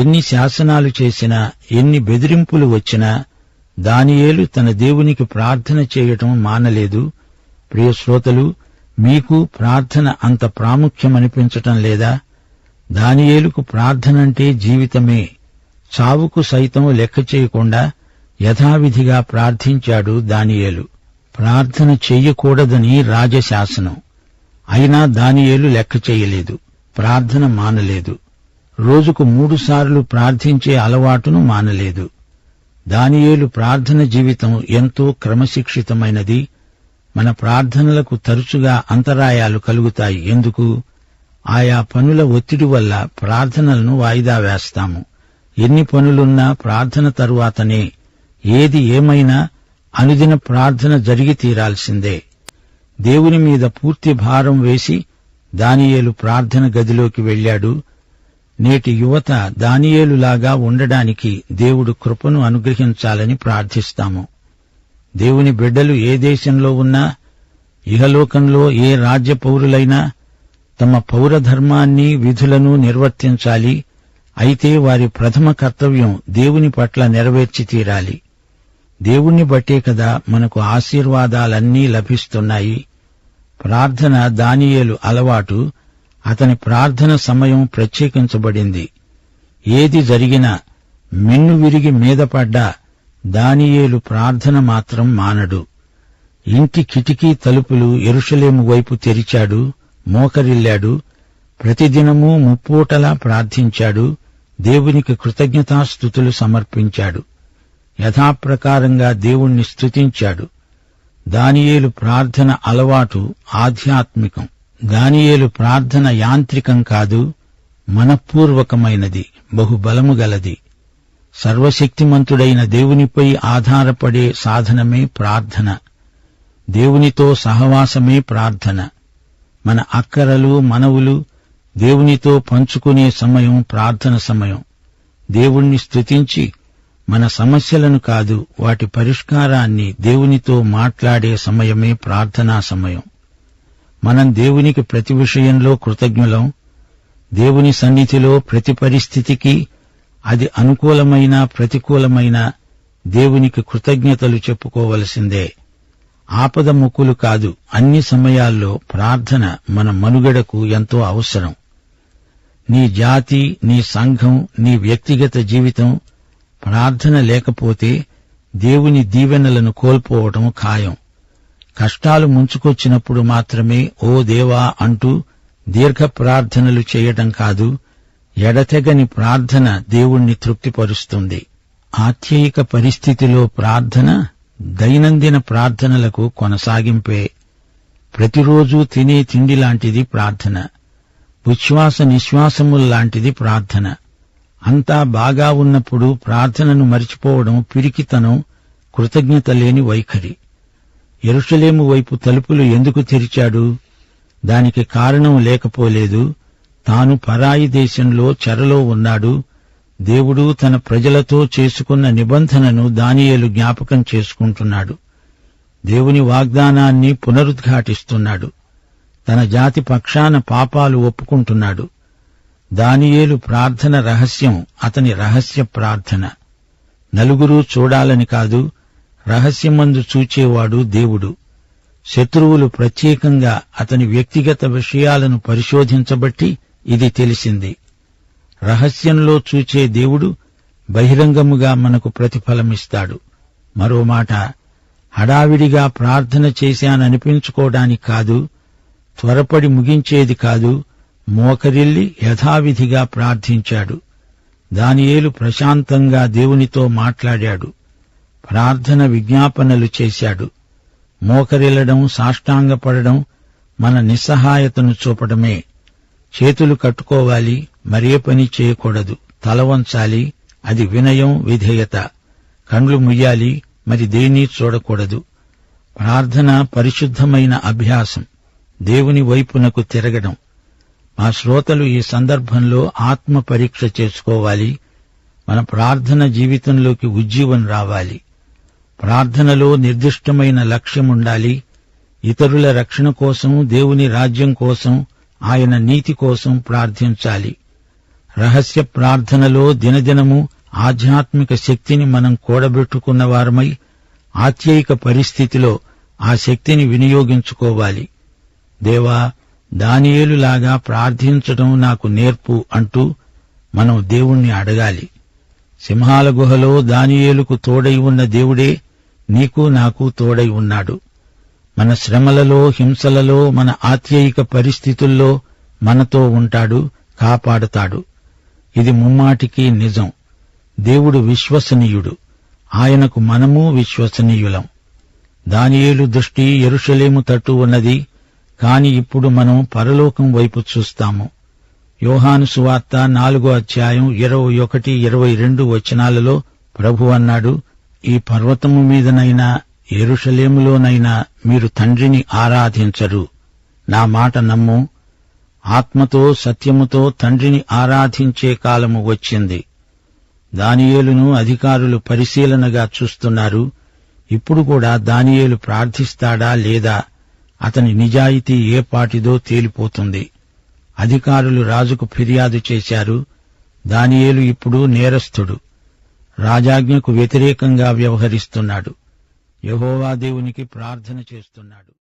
ఎన్ని శాసనాలు చేసినా ఎన్ని బెదిరింపులు వచ్చినా దానియేలు తన దేవునికి ప్రార్థన చేయటం మానలేదు. ప్రియ శ్రోతలు మీకు ప్రార్థన అంత ప్రాముఖ్యమనిపించటం లేదా? దానియేలుకు ప్రార్థనంటే జీవితమే. చావుకు సైతం లెక్క చేయకుండా యథావిధిగా ప్రార్థించాడు దానియేలు. ప్రార్థన చెయ్యకూడదని రాజశాసనం. అయినా దానియేలు లెక్క చేయలేదు ప్రార్థన మానలేదు. రోజుకు మూడుసార్లు ప్రార్థించే అలవాటును మానలేదు. దానియేలు ప్రార్థన జీవితం ఎంతో క్రమశిక్షితమైనది. మన ప్రార్థనలకు తరచుగా అంతరాయాలు కలుగుతాయి. ఎందుకు? ఆయా పనుల ఒత్తిడి వల్ల ప్రార్థనలను వాయిదా వేస్తాము. ఎన్ని పనులున్నా ప్రార్థన తరువాతనే. ఏది ఏమైనా అనుదిన ప్రార్థన జరిగి తీరాల్సిందే. దేవుని మీద పూర్తి భారం వేసి దానియేలు ప్రార్థన గదిలోకి వెళ్ళాడు. నేటి యువత దానియేలులాగా ఉండడానికి దేవుడు కృపను అనుగ్రహించాలని ప్రార్థిస్తాము. దేవుని బిడ్డలు ఏ దేశంలో ఉన్నా ఇహలోకంలో ఏ రాజ్య పౌరులైనా తమ పౌరధర్మాన్ని విధులను నిర్వర్తించాలి. అయితే వారి ప్రథమ కర్తవ్యం దేవుని పట్ల నెరవేర్చి తీరాలి. దేవుణ్ణి బట్టే కదా మనకు ఆశీర్వాదాలన్నీ లభిస్తున్నాయి. ప్రార్థన దానియేలు అలవాటు అతని ప్రార్థన సమయం ప్రత్యేకించబడింది. ఏది జరిగినా మిన్ను విరిగి మీద పడ్డా దానియేలు ప్రార్థన మాత్రం మానడు. ఇంటి కిటికీ తలుపులు ఎరుషలేము వైపు తెరిచాడు మోకరిల్లాడు ప్రతిదినమూ ముప్పూటలా ప్రార్థించాడు దేవునికి కృతజ్ఞతాస్థుతులు సమర్పించాడు. యథాప్రకారంగా దేవుణ్ణి స్తుతించాడు. దానియేలు ప్రార్థన అలవాటు ఆధ్యాత్మికం. దానియేలు ప్రార్థన యాంత్రికం కాదు మనపూర్వకమైనది బహుబలము గలది. సర్వశక్తిమంతుడైన దేవునిపై ఆధారపడే సాధనమే ప్రార్థన. దేవునితో సహవాసమే ప్రార్థన. మన అక్కరలు మనవులు దేవునితో పంచుకునే సమయం ప్రార్థన సమయం. దేవుణ్ణి స్తుతించి మన సమస్యలను కాదు వాటి పరిష్కారాన్ని దేవునితో మాట్లాడే సమయమే ప్రార్థనా సమయం. మనం దేవునికి ప్రతి విషయంలో కృతజ్ఞులం దేవుని సన్నిధిలో ప్రతి పరిస్థితికి అది అనుకూలమైన ప్రతికూలమైన దేవునికి కృతజ్ఞతలు చెప్పుకోవలసిందే. ఆపద ముక్కులు కాదు అన్ని సమయాల్లో ప్రార్థన మన మనుగడకు ఎంతో అవసరం. నీ జాతి నీ సంఘం నీ వ్యక్తిగత జీవితం ప్రార్థన లేకపోతే దేవుని దీవెనలను కోల్పోవటం ఖాయం. కష్టాలు ముంచుకొచ్చినప్పుడు మాత్రమే ఓ దేవా అంటూ దీర్ఘ ప్రార్థనలు చేయటం కాదు ఎడతెగని ప్రార్థన దేవుణ్ణి తృప్తిపరుస్తుంది. ఆత్యయిక పరిస్థితిలో ప్రార్థన దైనందిన ప్రార్థనలకు కొనసాగింపే ప్రతిరోజూ తినే తిండి లాంటిది ప్రార్థన ఉచ్ఛ్వాస నిశ్వాసముల్లాంటిది ప్రార్థన. అంతా బాగా ఉన్నప్పుడు ప్రార్థనను మరిచిపోవడం పిరికితనం కృతజ్ఞత లేని వైఖరి. ఎరుషలేము వైపు తలుపులు ఎందుకు తెరిచాడు? దానికి కారణం లేకపోలేదు. తాను పరాయి దేశంలో చెరలో ఉన్నాడు. దేవుడు తన ప్రజలతో చేసుకున్న నిబంధనను దానియేలు జ్ఞాపకం చేసుకుంటున్నాడు. దేవుని వాగ్దానాన్ని పునరుద్ఘాటిస్తున్నాడు. తన జాతి పక్షాన పాపాలు ఒప్పుకుంటున్నాడు. దానియేలు ప్రార్థన రహస్యం అతని రహస్య ప్రార్థన. నలుగురు చూడాలని కాదు రహస్యమందు చూచేవాడు దేవుడు. శత్రువులు ప్రత్యేకంగా అతని వ్యక్తిగత విషయాలను పరిశోధించబట్టి ఇది తెలిసింది. రహస్యంలో చూచే దేవుడు బహిరంగముగా మనకు ప్రతిఫలమిస్తాడు. మరో మాట హడావిడిగా ప్రార్థన చేశాననిపించుకోవడానికి కాదు త్వరపడి ముగించేది కాదు మోకరిల్లి యథావిధిగా ప్రార్థించాడు. దానియేలు ప్రశాంతంగా దేవునితో మాట్లాడాడు. ప్రార్థన విజ్ఞాపనలు చేశాడు. మోకరిల్లడం సాష్టాంగపడడం మన నిస్సహాయతను చూపడమే. చేతులు కట్టుకోవాలి మరే పని చేయకూడదు. తల వంచాలి అది వినయం విధేయత. కండ్లు ముయ్యాలి మరి దేన్నీ చూడకూడదు. ప్రార్థన పరిశుద్ధమైన అభ్యాసం. దేవుని వైపునకు తిరగడం. మా శ్రోతలు ఈ సందర్భంలో ఆత్మ పరీక్ష చేసుకోవాలి. మన ప్రార్థన జీవితంలోకి ఉజ్జీవం రావాలి. ప్రార్థనలో నిర్దిష్టమైన లక్ష్యం ఉండాలి. ఇతరుల రక్షణ కోసం దేవుని రాజ్యం కోసం ఆయన నీతి కోసం ప్రార్థించాలి. రహస్య ప్రార్థనలో దినదినము ఆధ్యాత్మిక శక్తిని మనం కూడబెట్టుకున్న వారమై ఆత్యయిక పరిస్థితిలో ఆ శక్తిని వినియోగించుకోవాలి. దేవా దానియేలులాగా ప్రార్థించటం నాకు నేర్పు అంటూ మనం దేవుణ్ణి అడగాలి. సింహాల గుహలో దానియేలుకు తోడై ఉన్న దేవుడే నీకు నాకు తోడై ఉన్నాడు. మన శ్రమలలో హింసలలో మన ఆత్యయిక పరిస్థితుల్లో మనతో ఉంటాడు కాపాడుతాడు. ఇది ముమ్మాటికి నిజం. దేవుడు విశ్వసనీయుడు. ఆయనకు మనము విశ్వసనీయులం. దానియేలు దృష్టి ఎరుషలేము తట్టు ఉన్నది. కాని ఇప్పుడు మనం పరలోకం వైపు చూస్తాము. యోహాను సువార్త నాలుగో అధ్యాయం ఇరవై ఒకటి ఇరవై రెండు వచనాలలో ప్రభు అన్నాడు ఈ పర్వతము మీదనైనా ఎరుషలేములోనైనా మీరు తండ్రిని ఆరాధించరు. నా మాట నమ్ము. ఆత్మతో సత్యముతో తండ్రిని ఆరాధించే కాలము వచ్చింది. దానియేలును అధికారులు పరిశీలనగా చూస్తున్నారు. ఇప్పుడు కూడా దానియేలు ప్రార్థిస్తాడా లేదా అతని నిజాయితీ ఏ పాటిదో తేలిపోతుంది. అధికారులు రాజుకు ఫిర్యాదు చేశారు. దానియేలు ఇప్పుడు నేరస్థుడు రాజాజ్ఞకు వ్యతిరేకంగా వ్యవహరిస్తున్నాడు. యహోవా దేవునికి ప్రార్థన చేస్తున్నాడు.